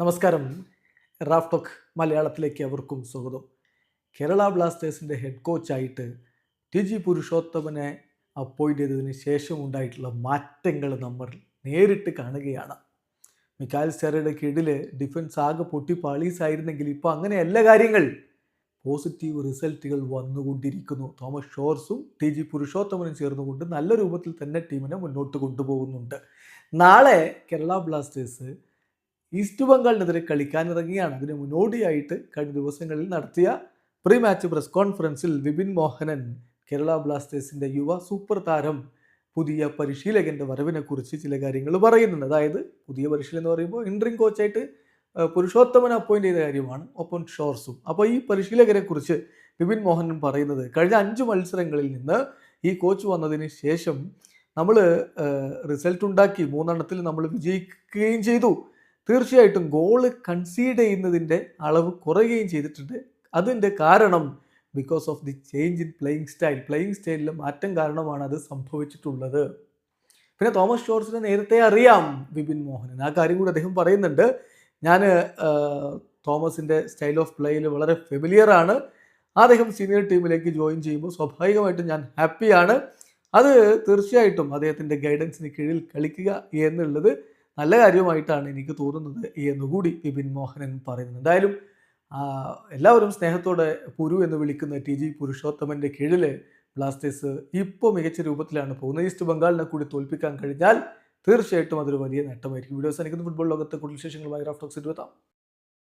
നമസ്കാരം. Raf talk മലയാളത്തിലേക്ക് അവർക്കും സ്വാഗതം. കേരള ബ്ലാസ്റ്റേഴ്സിന്റെ ഹെഡ് കോച്ചായിട്ട് ടി ജി പുരുഷോത്തമനെ അപ്പോയിന്റ് ചെയ്തതിന് ശേഷം ഉണ്ടായിട്ടുള്ള മാറ്റങ്ങൾ നമ്മൾ നേരിട്ട് കാണുകയാണ്. മിക്കാൽ സെറയുടെ കീഴിൽ ഡിഫൻസ് ആകെ പൊട്ടി പാളീസായിരുന്നെങ്കിൽ ഇപ്പോൾ അങ്ങനെ എല്ലാ കാര്യങ്ങൾ. പോസിറ്റീവ് റിസൾട്ടുകൾ വന്നുകൊണ്ടിരിക്കുന്നു. തോമസ് ഷോർസും ടി ജി പുരുഷോത്തമനും ചേർന്നുകൊണ്ട് നല്ല രൂപത്തിൽ തന്നെ ടീമിനെ മുന്നോട്ട് കൊണ്ടുപോകുന്നുണ്ട്. നാളെ കേരള ബ്ലാസ്റ്റേഴ്സ് ഈസ്റ്റ് ബംഗാളിനെതിരെ കളിക്കാനിറങ്ങിയാണ്. അതിന് മുന്നോടിയായിട്ട് കഴിഞ്ഞ ദിവസങ്ങളിൽ നടത്തിയ പ്രീ മാച്ച് പ്രസ് കോൺഫറൻസിൽ വിപിൻ മോഹനൻ കേരള ബ്ലാസ്റ്റേഴ്സിന്റെ യുവ സൂപ്പർ താരം പുതിയ പരിശീലകന്റെ വരവിനെക്കുറിച്ച് ചില കാര്യങ്ങൾ പറയുന്നുണ്ട്. അതായത് പുതിയ പരിശീലനം എന്ന് പറയുമ്പോൾ ഇൻട്രിങ് കോച്ചായിട്ട് പുരുഷോത്തമൻ അപ്പോയിന്റ് ചെയ്ത കാര്യമാണ്. ഒപ്പം ഷോർസും അപ്പോൾ ഈ പരിശീലകരെക്കുറിച്ച് വിപിൻ മോഹനൻ പറയുന്നത് കഴിഞ്ഞ അഞ്ച് മത്സരങ്ങളിൽ നിന്ന് ഈ കോച്ച് വന്നതിന് ശേഷം നമ്മൾ റിസൾട്ട് ഉണ്ടാക്കി. മൂന്നെണ്ണത്തിൽ നമ്മൾ വിജയിക്കുകയും ചെയ്തു. തീർച്ചയായിട്ടും ഗോൾ കൺസീഡ് ചെയ്യുന്നതിന്റെ അളവ് കുറയുകയും ചെയ്തിട്ടുണ്ട്. അതിന്റെ കാരണം because of the change in playing style playing സ്റ്റൈലിലെ മാറ്റം കാരണമാണ് അത് സംഭവിച്ചിട്ടുള്ളത്. പിന്നെ തോമസ് ഷോർസിനെ നേരത്തെ അറിയാം വിപിൻ മോഹനൻ. ആ കാര്യം കൂടി അദ്ദേഹം പറയുന്നുണ്ട്. ഞാൻ തോമസിന്റെ സ്റ്റൈൽ ഓഫ് പ്ലേയിൽ വളരെ ഫെമിലിയർ ആണ്. അദ്ദേഹം സീനിയർ ടീമിലേക്ക് ജോയിൻ ചെയ്യുമ്പോൾ സ്വാഭാവികമായിട്ടും ഞാൻ ഹാപ്പിയാണ് അത് തീർച്ചയായിട്ടും അദ്ദേഹത്തിന്റെ ഗൈഡൻസിന് കീഴിൽ കളിക്കുക എന്നുള്ളത് നല്ല കാര്യമായിട്ടാണ് എനിക്ക് തോന്നുന്നത് എന്നുകൂടി വിപിൻ മോഹനൻ പറയുന്നത് എന്തായാലും എല്ലാവരും സ്നേഹത്തോടെ പുരു എന്ന് വിളിക്കുന്ന ടി ജി പുരുഷോത്തമന്റെ കീഴിൽ ബ്ലാസ്റ്റേഴ്സ് ഇപ്പോൾ മികച്ച രൂപത്തിലാണ് പോകുന്നത്. ഈസ്റ്റ് ബംഗാളിനെ കൂടി തോൽപ്പിക്കാൻ കഴിഞ്ഞാൽ തീർച്ചയായിട്ടും അതൊരു വലിയ നേട്ടമായിരിക്കും. വീഡിയോസ് എനിക്ക് ഫുട്ബോൾ ലോകത്തെ കൂടുതൽ വിശേഷങ്ങളുമായി റാഫ്റ്റോക്സ് ഇരുപത്താം